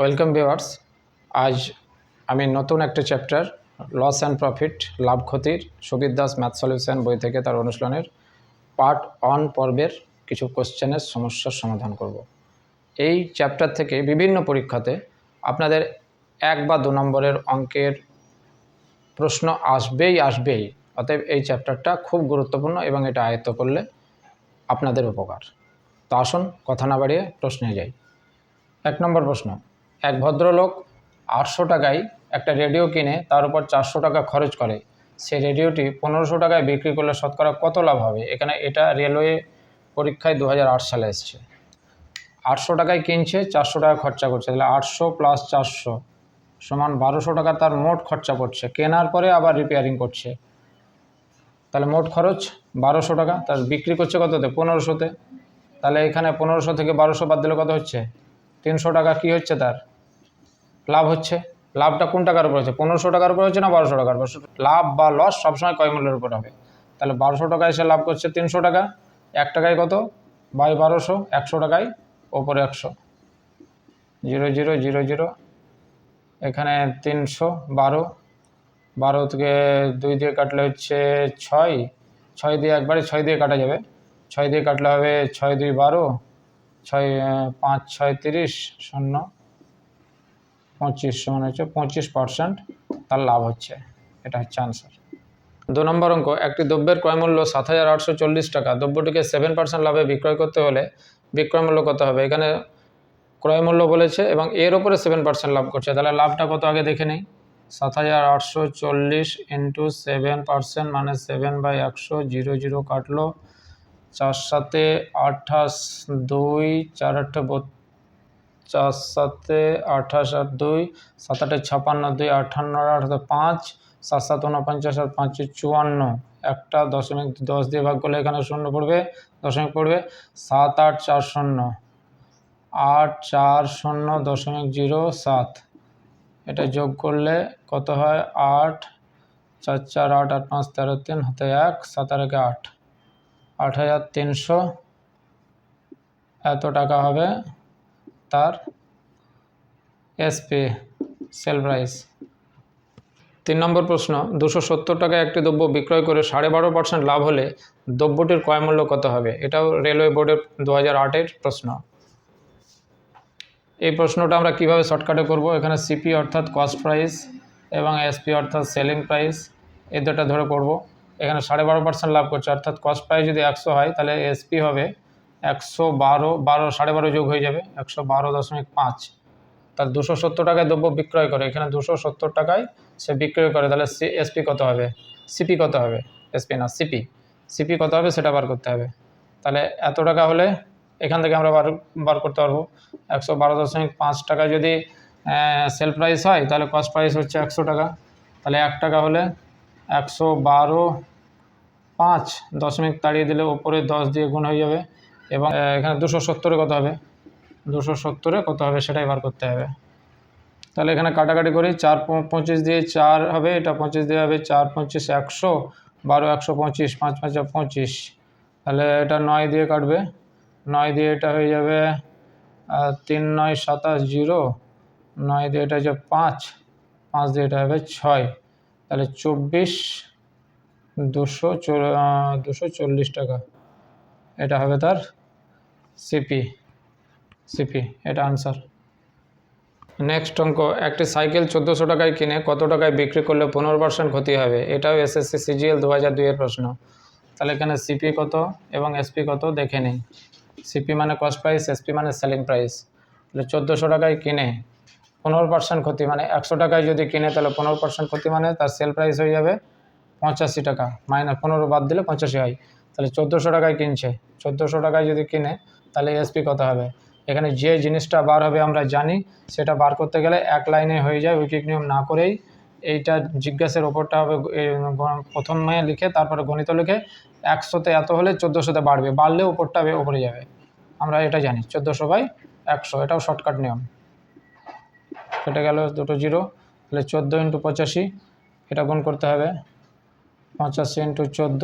Welcome viewers. আজ আমি নতুন একটা চ্যাপ্টার, লস অ্যান্ড প্রফিট, লাভ ক্ষতির, সুবির দাস ম্যাথ সলিউশন বই থেকে তার অনুশীলনের পার্ট অন পর্বের কিছু কোশ্চেনের সমস্যার সমাধান করব। এই চ্যাপ্টার থেকে বিভিন্ন পরীক্ষাতে আপনাদের এক বা দু নম্বরের অঙ্কের প্রশ্ন আসবেই আসবেই, অতএব এই চ্যাপ্টারটা খুব গুরুত্বপূর্ণ এবং এটা আয়ত্ত করলে আপনাদের উপকার। তো আসুন, কথা না বাড়িয়ে প্রশ্নে যাই। এক নম্বর প্রশ্ন এক ভদ্রলোক আটশো টাকায় একটা রেডিও কিনে তার উপর চারশো টাকা খরচ করে। সে রেডিওটি পনেরোশো টাকায় বিক্রি করলে শতকরা কত লাভ হবে? এখানে এটা রেলওয়ে পরীক্ষায় দু হাজার আট সালে এসছে। আটশো টাকায় কিনছে, চারশো টাকা খরচা করছে। তাহলে আটশো প্লাস চারশো সমান বারোশো টাকা তার মোট খরচা পড়ছে। কেনার পরে আবার রিপেয়ারিং করছে। তাহলে মোট খরচ বারোশো টাকা। তার বিক্রি করছে কততে? পনেরোশোতে। তাহলে এখানে পনেরোশো থেকে বারোশো বাদ দিলে কত হচ্ছে? তিনশো টাকা। কি হচ্ছে তার? লাভ হচ্ছে। লাভটা কোন টাকার উপর হচ্ছে? পনেরোশো টাকার উপর হচ্ছে না বারোশো টাকার উপর? লাভ বা লস সবসময় কয় মূল্যের উপর হবে? তাহলে বারোশো টাকায় সে লাভ করছে তিনশো টাকা। এক টাকায় কত? বাই বারোশো, একশো টাকায় ওপরে একশো। Zero zero zero zero. এখানে তিনশো বারো। বারো থেকে দুই দিয়ে কাটলে হচ্ছে ছয়। ছয় দিয়ে একবারে ছয় দিয়ে কাটা যাবে। ছয় দিয়ে কাটলে হবে ছয় দুই বারো। ছয় পাঁচ, ছয় তিরিশ, শূন্য। পঁচিশ সমান হচ্ছে পঁচিশ পার্সেন্ট তার লাভ হচ্ছে। এটা হচ্ছে আনসার দু নম্বর অঙ্ক, একটি দ্রব্যের ক্রয়মূল্য সাত হাজার আটশো চল্লিশ টাকা। দ্রব্যটিকে সেভেন পার্সেন্ট লাভে বিক্রয় করতে হলে বিক্রয় মূল্য কত হবে? এখানে ক্রয় মূল্য বলেছে এবং এর ওপরে সেভেন পার্সেন্ট লাভ করছে। তাহলে লাভটা কত আগে দেখে নেই? সাত হাজার আটশো চল্লিশ ইন্টু সেভেন পার্সেন্ট মানে সেভেন বাই একশো জিরো জিরো কাটলো। চার সাতে আঠাশ, দুই, চার আটটা চার সাতে আঠাশ আর দুই সাত আটে ছাপান্ন দুই, আঠান্ন আঠাতে পাঁচ, সাত সাত উনপঞ্চাশ আর পাঁচে চুয়ান্ন। একটা দশমিক দশ দিয়ে ভাগ করলে এখানে শূন্য পড়বে, দশমিক পড়বে, সাত আট চার শূন্য। আট চার শূন্য দশমিক জিরো সাত। এটা যোগ করলে কত হয়? আট, চার চার আট আট পাঁচ তেরো তিন, হাতে এক, সাত আর একে আট। আট হাজার তিনশো। এত টাকা হবে? তার এসপি সেল প্রাইস তিন নম্বর প্রশ্ন, দুশো সত্তর টাকায় একটি দ্রব্য বিক্রয় করে সাড়ে বারো পার্সেন্ট লাভ হলে দ্রব্যটির ক্রয় মূল্য কত হবে? এটাও রেলওয়ে বোর্ডের দু হাজার প্রশ্ন। এই প্রশ্নটা আমরা কীভাবে শর্টকাটে করব? এখানে সিপি অর্থাৎ কস্ট প্রাইস এবং এসপি অর্থাৎ সেলিং প্রাইস এই দুটো ধরে করব। এখানে সাড়ে বারো পার্সেন্ট লাভ করছে, অর্থাৎ কস্ট প্রাইস যদি একশো হয়, তাহলে এসপি হবে একশো বারো বারো, সাড়ে বারো যোগ হয়ে যাবে, একশো বারো দশমিক পাঁচ। তাহলে দুশো সত্তর টাকায় দ্রব্য বিক্রয় করে, এখানে দুশো সত্তর টাকায় সে বিক্রয় করে, তাহলে সি, এসপি কত হবে? সিপি কত হবে? এসপি না, সিপি। সিপি কত হবে? সেটা বার করতে হবে। তাহলে এত টাকা হলে এখান থেকে আমরা বার বার করতে পারব। একশো বারো দশমিক পাঁচ টাকা যদি সেল প্রাইস হয়, তাহলে কস্ট প্রাইস হচ্ছে একশো টাকা। তাহলে এক টাকা হলে একশো বারো পাঁচ দশমিক তাড়িয়ে দিলে ওপরে দশ দিয়ে গুণ হয়ে যাবে। এবং এখানে দুশো সত্তরে কত হবে? দুশো সত্তরে কত হবে সেটাই বার করতে হবে। তাহলে এখানে কাটাকাটি করি, চার পঁচিশ দিয়ে চার হবে, এটা পঁচিশ দিয়ে হবে চার পঁচিশ একশো, বারো একশো পঁচিশ, পাঁচ পাঁচ পঁচিশ। তাহলে এটা নয় দিয়ে কাটবে, নয় দিয়ে এটা হয়ে যাবে তিন নয় সাতাশ জিরো, নয় দিয়ে এটা হচ্ছে পাঁচ পাঁচ দিয়ে এটা হবে ছয়। তাহলে চব্বিশ দুশো দুশো চল্লিশ টাকা, এটা হবে তার সিপি সিপি, এটা আনসার নেক্সট অঙ্ক, একটি সাইকেল চোদ্দোশো টাকায় কিনে কত টাকায় বিক্রি করলে পনেরো পার্সেন্ট ক্ষতি হবে? এটাও এসএসসি সিজিএল দু হাজার দুইয়ের প্রশ্ন। তাহলে এখানে সিপি কত এবং এসপি কত দেখে নিই। সিপি মানে কস্ট প্রাইস এসপি মানে সেলিং প্রাইস তাহলে চোদ্দোশো টাকায় কিনে পনেরো পার্সেন্ট ক্ষতি মানে একশো টাকায় যদি কিনে, তাহলে পনেরো পার্সেন্ট ক্ষতি মানে তার সেল প্রাইস হয়ে যাবে পঁচাশি টাকা। মাইনাস পনেরো বাদ দিলে পঁচাশি হয়। তাহলে চোদ্দোশো টাকায় কিনছে। চোদ্দোশো টাকায় যদি কিনে তাহলে এসপি কত হবে? এখানে যে জিনিসটা বার হবে আমরা জানি, সেটা বার করতে গেলে এক লাইনে হয়ে যায় উইকিক নিয়ম না করেই। এইটা জিজ্ঞাসার ওপরটা হবে প্রথমে লিখে তারপরে গণিত লিখে একশোতে এত হলে চোদ্দোশোতে বাড়বে, বাড়লে ওপরটা ওপরে যাবে। আমরা এটা জানি, চোদ্দোশো বাই একশো, এটাও শর্টকাট নিয়ম। কেটে গেল দুটো জিরো, তাহলে চোদ্দ ইন্টু পঁচাশি, এটা গুণ করতে হবে। পঁচাশি ইন্টু চোদ্দ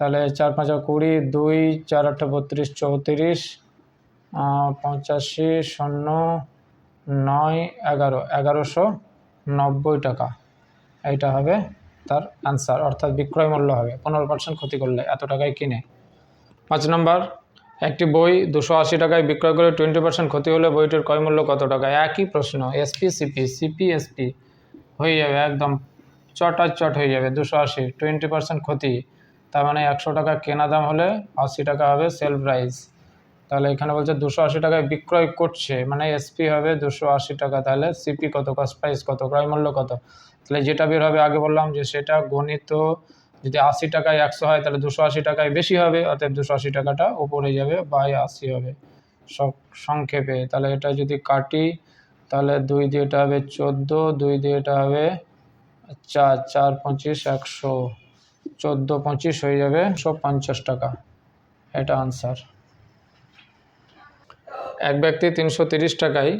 তাহলে চার পাঁচা কুড়ি, দুই, চার, আটটা বত্রিশ, চৌত্রিশ পঁচাশি, শূন্য, নয়, এগারো। এগারোশো নব্বই টাকা। এইটা হবে তার অ্যান্সার অর্থাৎ বিক্রয় মূল্য হবে। পনেরো পার্সেন্ট ক্ষতি করলে এত টাকায় কিনে। পাঁচ নম্বর, একটি বই দুশো আশি টাকায় বিক্রয় করে টোয়েন্টি পার্সেন্ট ক্ষতি হলে বইটির ক্রয় মূল্য কত টাকা? একই প্রশ্ন এসপি সিপি সিপি এসপি হয়ে যাবে, একদম চট আর চট হয়ে যাবে, দুশো আশি। টোয়েন্টি পার্সেন্ট ক্ষতি তার মানে একশো টাকা কেনা দাম হলে আশি টাকা হবে সেল প্রাইস তাহলে এখানে বলছে দুশো আশি টাকায় বিক্রয় করছে মানে এসপি হবে দুশো আশি টাকা, তাহলে সিপি কত কস্ট প্রাইস কত, ক্রয় মূল্য কত? তাহলে যেটা বের হবে, আগে বললাম যে সেটা গণিত যদি আশি টাকায় একশো হয়, তাহলে দুশো আশি টাকায় বেশি হবে অর্থাৎ দুশো আশি টাকাটা উপরে যাবে বাই আশি হবে। সব সংক্ষেপে, তাহলে এটা যদি কাটি, তাহলে দুই দিয়ে এটা হবে চোদ্দ, দুই দিয়ে এটা হবে চার চার, পঁচিশ, একশো। চোদ্দ পঁচিশ হয়ে যাবে একশো পঞ্চাশ টাকা। এটা আনসার এক ব্যক্তি তিনশো তিরিশ টাকায়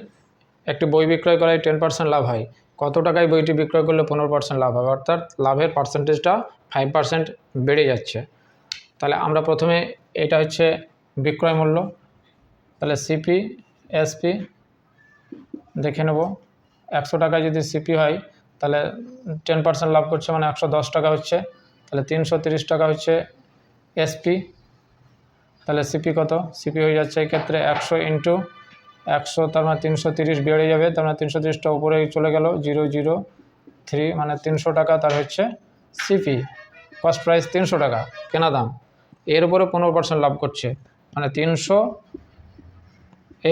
একটি বই বিক্রয় করায় টেন পার্সেন্ট লাভ হয়। কত টাকায় বইটি বিক্রয় করলে পনেরো পার্সেন্ট লাভ হবে অর্থাৎ লাভের পার্সেন্টেজটা ফাইভ পার্সেন্ট বেড়ে যাচ্ছে। তাহলে আমরা প্রথমে এটা হচ্ছে বিক্রয় মূল্য। তাহলে সিপি এসপি দেখে নেব। একশো টাকায় যদি সিপি হয়, তাহলে টেন পার্সেন্ট লাভ করছে মানে একশো দশ টাকা হচ্ছে। তাহলে তিনশো টাকা হচ্ছে এসপি তাহলে সিপি কত? সিপি হয়ে যাচ্ছে এক্ষেত্রে একশো ইন্টু একশো, তার মানে তিনশো বেড়ে যাবে, তার মানে তিনশো তিরিশটা উপরে চলে গেল জিরো জিরো থ্রি মানে তিনশো টাকা, তার হচ্ছে সিপি কস্ট প্রাইস তিনশো টাকা, কেনা দাম। এর উপরে পনেরো পার্সেন্ট লাভ করছে। মানে তিনশো,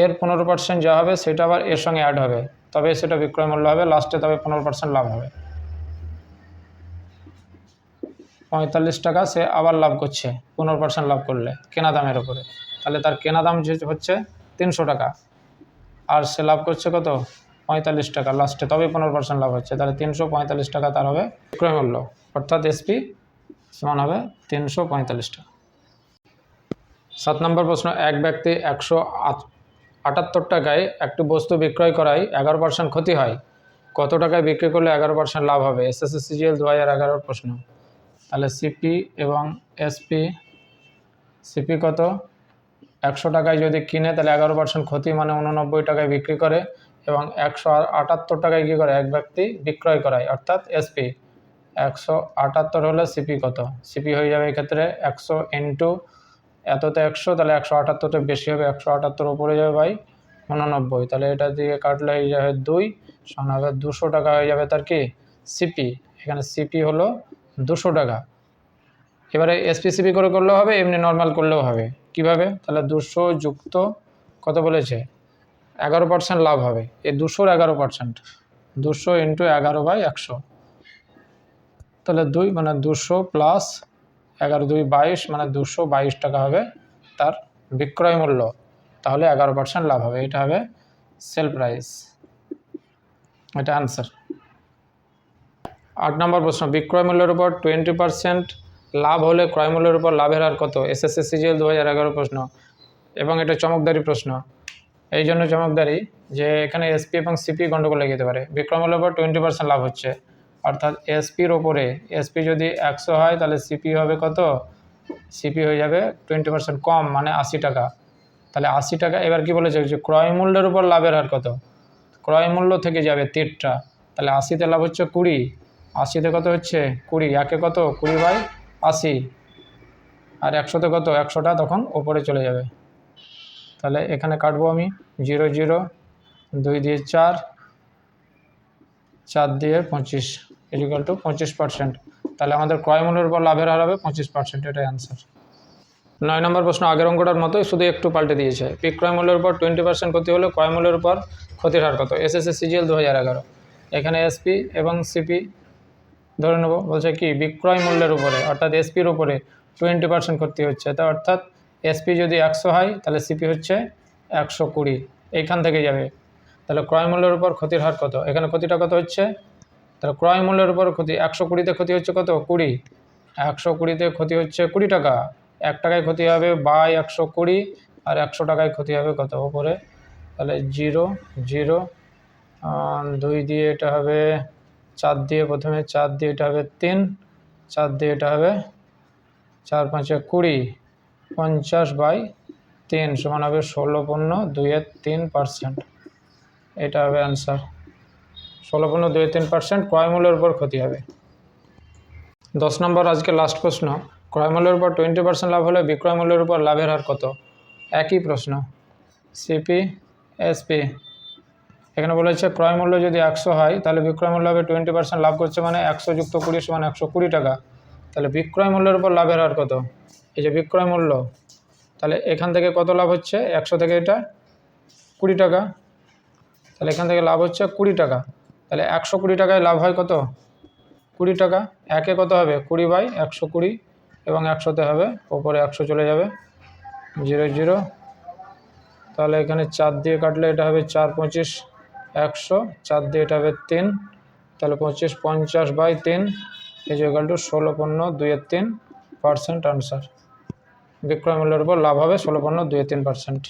এর পনেরো পার্সেন্ট যা হবে, সেটা আবার এর সঙ্গে অ্যাড হবে। তবে সেটা বিক্রয় মূল্য হবে লাস্টে তবে পনেরো পার্সেন্ট লাভ হবে। পঁয়তাল্লিশ টাকা সে আবার লাভ করছে, পনেরো পার্সেন্ট লাভ করলে কেনা দামের ওপরে তাহলে তার কেনা দাম যে হচ্ছে তিনশো টাকা, আর সে লাভ করছে কত? পঁয়তাল্লিশ টাকা লাস্টে তবে পনেরো পার্সেন্ট লাভ হচ্ছে, তাহলে তিনশো পঁয়তাল্লিশ টাকা তার হবে বিক্রয় মূল্য। অর্থাৎ এসপি সমান হবে তিনশো পঁয়তাল্লিশ টাকা। সাত নম্বর প্রশ্ন, এক ব্যক্তি একশো আটাত্তর টাকায় একটি বস্তু বিক্রয় করায় এগারো পার্সেন্ট ক্ষতি হয়। কত টাকায় বিক্রি করলে এগারো পার্সেন্ট লাভ হবে? এসএসসি সিজিএল দু হাজার এগারোর প্রশ্ন। তাহলে সিপি এবং এসপি সিপি কত? একশো টাকায় যদি কিনে, তাহলে এগারো পার্সেন্ট ক্ষতি মানে উননব্বই টাকায় বিক্রি করে এবং একশো আটাত্তর টাকায় কী করে? এক ব্যক্তি বিক্রয় করায়, অর্থাৎ এসপি একশো আটাত্তর হলে সিপি কত? সিপি হয়ে যাবে এক্ষেত্রে একশো ইন্টু, এততে একশো, তাহলে একশো আটাত্তরটা বেশি হবে, একশো আটাত্তর উপরে যাবে ভাই উননব্বই। তাহলে এটা দিয়ে কাটলে হয়ে যাবে দুই, সমান হবে দুশো টাকা হয়ে যাবে তার কি? সিপি এখানে সিপি হলো দুশো টাকা। এবারে এসপিসিপি করে করলেও হবে, এমনি নর্মাল করলেও হবে। কীভাবে? তাহলে দুশো যুক্ত কত বলেছে? এগারো পার্সেন্ট লাভ হবে। এই দুশোর এগারো পার্সেন্ট দুশো ইন্টু এগারো বাই একশো। তাহলে দুই মানে দুশো প্লাস এগারো দুই বাইশ মানে দুশো বাইশ টাকা হবে তার বিক্রয় মূল্য। তাহলে এগারো পার্সেন্ট লাভ হবে। এটা হবে সেল প্রাইস এটা আনসার আট নম্বর প্রশ্ন, বিক্রয় মূল্যের উপর টোয়েন্টি পার্সেন্ট লাভ হলে ক্রয় মূল্যের উপর লাভের হার কত? এসএসসি সিজিএল দু হাজার এগারো প্রশ্ন। এবং এটা চমকদারি প্রশ্ন। এই জন্য চমকদারি যে এখানে এসপি এবং সিপি গণ্ডগোল লেগে যেতে পারে। বিক্রয় মূল্যের উপর টোয়েন্টি পার্সেন্ট লাভ হচ্ছে। অর্থাৎ এসপির ওপরে এসপি যদি একশো হয়, তাহলে সিপি হবে কত? সিপি হয়ে যাবে টোয়েন্টি পার্সেন্ট কম মানে আশি টাকা। তাহলে আশি টাকা, এবার কি বলেছে? যে ক্রয় মূল্যের উপর লাভের হার কত? ক্রয় মূল্য থেকে যাবে তিরটা। তাহলে আশিতে লাভ হচ্ছে কুড়ি। আশিতে কত হচ্ছে? কুড়ি। একে কত? কুড়ি বাই আশি। আর একশোতে কত? একশোটা তখন ওপরে চলে যাবে। তাহলে এখানে কাটবো আমি। জিরো জিরো, দুই দিয়ে চার চার দিয়ে পঁচিশ ইজিক্যাল টু পঁচিশ পার্সেন্ট তাহলে আমাদের ক্রয় মূল্যের উপর লাভের হার হবে পঁচিশ পার্সেন্ট এটাই অ্যান্সার নয় নম্বর প্রশ্ন, আগের অঙ্কটার মতোই শুধু একটু পাল্টে দিয়েছে। পিক ক্রয় মূল্যের উপর টোয়েন্টি পার্সেন্ট ক্ষতি হলে ক্রয় মূল্যের উপর ক্ষতির হার কত? এসএসসি সিজিএল দু হাজার এগারো। এখানে এসপি এবং সিপি ধরে নেব, বলছে কি, বিক্রয় মূল্যের উপরে, অর্থাৎ এসপির উপরে টোয়েন্টি পার্সেন্ট ক্ষতি হচ্ছে। তা অর্থাৎ এসপি যদি একশো হয়, তাহলে সিপি হচ্ছে একশো কুড়ি। এইখান থেকে যাবে। তাহলে ক্রয় মূল্যের উপর ক্ষতির হার কত? এখানে ক্ষতিটা কত হচ্ছে? তাহলে ক্রয় মূল্যের উপর ক্ষতি, একশো কুড়িতে ক্ষতি হচ্ছে কত? কুড়ি। একশো কুড়িতে ক্ষতি হচ্ছে কুড়ি টাকা। এক টাকায় ক্ষতি হবে বাই একশো কুড়ি, আর একশো টাকায় ক্ষতি হবে কত? ওপরে। তাহলে জিরো জিরো দুই দিয়ে এটা হবে চার দিয়ে প্রথমে চার দিয়ে এটা হবে তিন, চার দিয়ে এটা হবে চার পাঁচে কুড়ি, পঞ্চাশ বাই তিন সমান হবে ষোলো পণ্য দুইয়ের তিন পার্সেন্ট। এটা হবে অ্যান্সার ষোলো পনেরো দুই তিন পার্সেন্ট, ক্রয় মূল্যের উপর ক্ষতি হবে। দশ নম্বর আজকে লাস্ট প্রশ্ন, ক্রয় মূল্যের উপর টোয়েন্টি পার্সেন্ট লাভ হলে বিক্রয় মূল্যের উপর লাভের হার কত? একই প্রশ্ন। সিপি এসপি এখানে বলেছে ক্রয় মূল্য যদি একশো হয়, তাহলে বিক্রয় মূল্য হবে টোয়েন্টি পার্সেন্ট লাভ করছে মানে একশো যুক্ত কুড়ি সমান একশো কুড়ি টাকা। তাহলে বিক্রয় মূল্যের উপর লাভের হার কত? এই যে বিক্রয় মূল্য, তাহলে এখান থেকে কত লাভ হচ্ছে? একশো থেকে এটা কুড়ি টাকা। তাহলে এখান থেকে লাভ হচ্ছে কুড়ি টাকা। তাহলে একশো কুড়ি টাকায় লাভ হয় কত? কুড়ি টাকা। একে কত হবে? কুড়ি বাই একশো কুড়ি এবং একশোতে হবে, ওপরে একশো চলে যাবে। Zero zero. তাহলে এখানে চার দিয়ে কাটলে এটা হবে চার পঁচিশ। একশো, চার দিয়ে এটা হবে তিন, তাহলে পঁচিশ, পঞ্চাশ বাই তিন ইজ ইকাল টু ষোলো পণ্য দুইয়ের তিন পার্সেন্ট আনসার বিক্রয় মূল্যের উপর লাভ হবে ষোলো পণ্য দুইয়ের তিন পার্সেন্ট